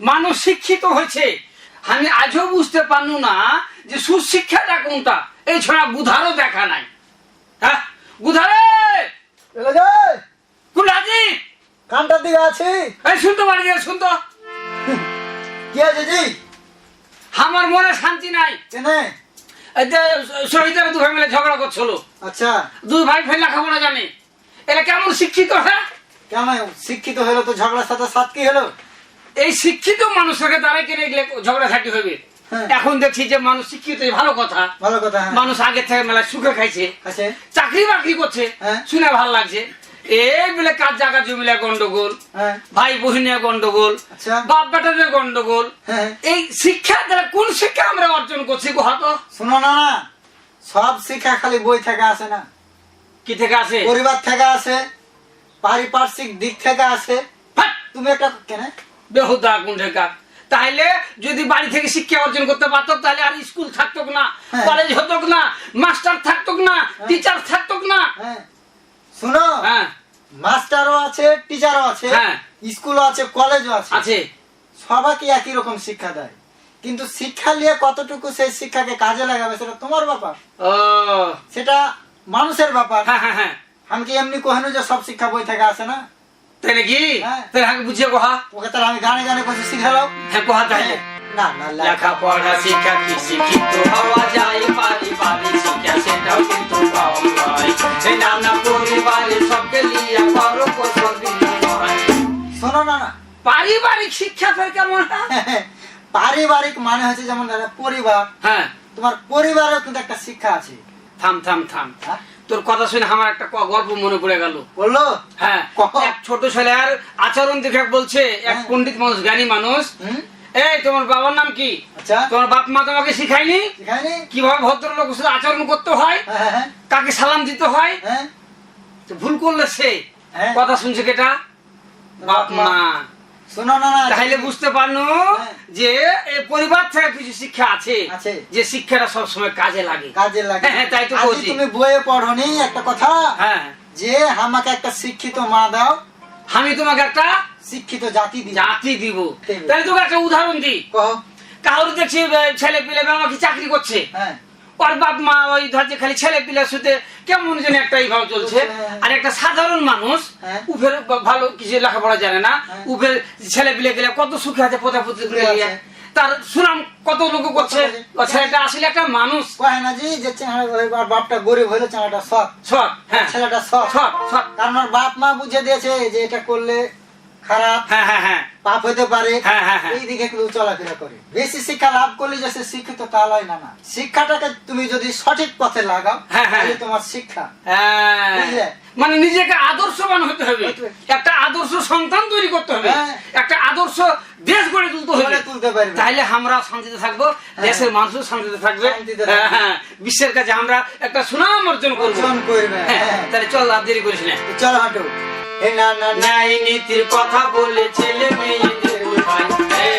মানুষ শিক্ষিত হয়েছে। আমি আজও বুঝতে পারনু না যে সুশিক্ষাটা কোনটা। এই ছড়া বুধারও দেখা নাই। হ্যাঁ বুধারে কুলাজি কানটার দিকে আছি। এই শুনতে পারি শুনতো কি আছে জি? আমার মনে শান্তি নাই। শহীদের দু ভাই মিলে ঝগড়া করছিল। আচ্ছা। দুই ভাই ফের লেখাপড়া জানে এটা কেমন শিক্ষিত হ্যাঁ? কেন? শিক্ষিত হলো তো ঝগড়ার সাথে সাত কি হলো? এই শিক্ষিত মানুষকে তারাই কিনে গেলে ঝগড়াঝাটি হবে হ্যাঁ। এখন দেখছি যে মানুষ শিক্ষিত ভালো কথা। ভালো কথা হ্যাঁ। মানুষ আগে থেকে মেলা সুখে খাইছে। চাকরি বাকরি করছে। হ্যাঁ। শুনে ভালো লাগছে। এই বলে কাজ জায়গা জমিলে গন্ডগোল? হ্যাঁ। ভাই বহিনের গন্ডগোল। আচ্ছা। বাপ বেটাদের গন্ডগোল। এই শিক্ষা দ্বারা কোন শিক্ষা আমরা অর্জন করছি গো হাতো? শোনো না না। সব শিক্ষা খালি বই থেকে আসে না। কি থেকে আছে পরিবার থেকে আসে। পারিপার্শ্বিক দিক থেকে আসে। তুমি একটা কেন? বেহুদা কোন ঠেকা তাহলে যদি বাড়ি থেকে শিক্ষা অর্জন করতে পারতো তাহলে আর স্কুল থাকতো না হ্যাঁ। কলেজ হতো না মাস্টার থাকতো না টিচার থাকতো না। হ্যাঁ। শোনো হ্যাঁ। মাস্টারও আছে টিচারও আছে হ্যাঁ। স্কুলও আছে কলেজও আছে। আছে। সবাইকে একই রকম শিক্ষা দেয়। কিন্তু শিক্ষা নিয়ে কতটুকু সেই শিক্ষাকে কাজে লাগাবে সেটা তোমার ব্যাপার। ও। সেটা মানুষের ব্যাপার। হ্যাঁ হ্যাঁ হ্যাঁ। আমি কি এমনি কহেনু যে সব শিক্ষা বই থেকে আসে না? তাই নাকি? হ্যাঁ। তাহলে বুঝিয়ে কোহা? ওকে তাহলে আমি গানে গানে করছি শিখালাম। হ্যাঁ কোহা তাহলে? না না লেখা লেখাপড়া শিক্ষা কি শিক্ষিত হওয়া যায়? পারিবারিক শিক্ষা সেটাও কিন্তু পাওয়া যায়। এই নানা পরিবারে সবকে লিয়া করো কোসল বিনিময় শোনো না না। পারিবারিক শিক্ষা ফের কেমন? পারিবারিক মানে হচ্ছে যেমন ধরো পরিবার। হ্যাঁ। তোমার পরিবারেও কিন্তু একটা শিক্ষা আছে। থাম থাম থাম। হ্যাঁ? তোর কথা শুনে আমার একটা গল্প মনে পড়ে গেল। বলল? হ্যাঁ এক ছোট ছেলের আচরণ দেখে বলছে এক হ্যাঁ। পণ্ডিত মানুষ জ্ঞানী মানুষ। এই তোমার বাবার নাম কি? আচ্ছা। তোমার বাপ মা তোমাকে শিখায়নি? শিখায়নি? কীভাবে ভদ্রলোক আচরণ করতে হয়? হ্যাঁ হ্যাঁ কাকে সালাম দিতে হয়? ভুল করলে সে। কথা শুনছে কেটা? বাপ মা। তাহলে বুঝতে পারল হ্যাঁ। যে পরিবার থেকে কিছু শিক্ষা আছে। যে শিক্ষাটা সবসময় কাজে লাগে। কাজে লাগে। হ্যাঁ, তাই তো তুমি বইয়ে পড়নি একটা কথা? হ্যাঁ। যে আমাকে একটা শিক্ষিত মা দাও। আমি তোমাকে একটা শিক্ষিত জাতি জাতি দিব। তাহলে তোকে একটা উদাহরণ দিই। কারোর দেখছি ছেলে পিলে আমাকে চাকরি করছে। হ্যাঁ। ওর বাপ মা ওই খালি ছেলে পিলে শুতে কেমন যেন একটা এইভাবে চলছে হ্যাঁ। আর একটা সাধারণ মানুষ হ্যাঁ। উফের ভালো কিছু লেখাপড়া জানে না হ্যাঁ। উফের ছেলে পিলে গেলে কত সুখে আছে নিয়ে। আছে। তার সুনাম কত লোক করছে ছেলেটা আসলে একটা মানুষ কয় না জি যে চেহারা বাপটা গরিব হইল চেহারাটা সৎ সৎ হ্যাঁ ছেলেটা সৎ সৎ সৎ কারণ বাপ মা বুঝে দিয়েছে যে এটা করলে খারাপ হ্যাঁ হ্যাঁ হ্যাঁ পাপ হতে পারে হ্যাঁ, হ্যাঁ, হ্যাঁ। এই দিকে কিন্তু চলাফেরা করে বেশি শিক্ষা লাভ করলে যে সে শিক্ষিত তা না না শিক্ষাটাকে তুমি যদি সঠিক পথে লাগাও। তাহলে তোমার শিক্ষা। বুঝলে? মানে নিজেকে আদর্শবান হতে হবে একটা আদর্শ সন্তান তৈরি করতে হবে। একটা আদর্শ দেশ গড়ে তুলতে হবে তুলতে পারবে। তাহলে আমরা শান্তিতে থাকব দেশের মানুষও শান্তিতে থাকবে। বিশ্বের কাছে আমরা একটা সুনাম অর্জন করব অর্জন করবে। তাহলে চল আর দেরি করিস না চলো হাঁটো না নীতির কথা বলে ছেলে মেয়েদের বোঝায় এ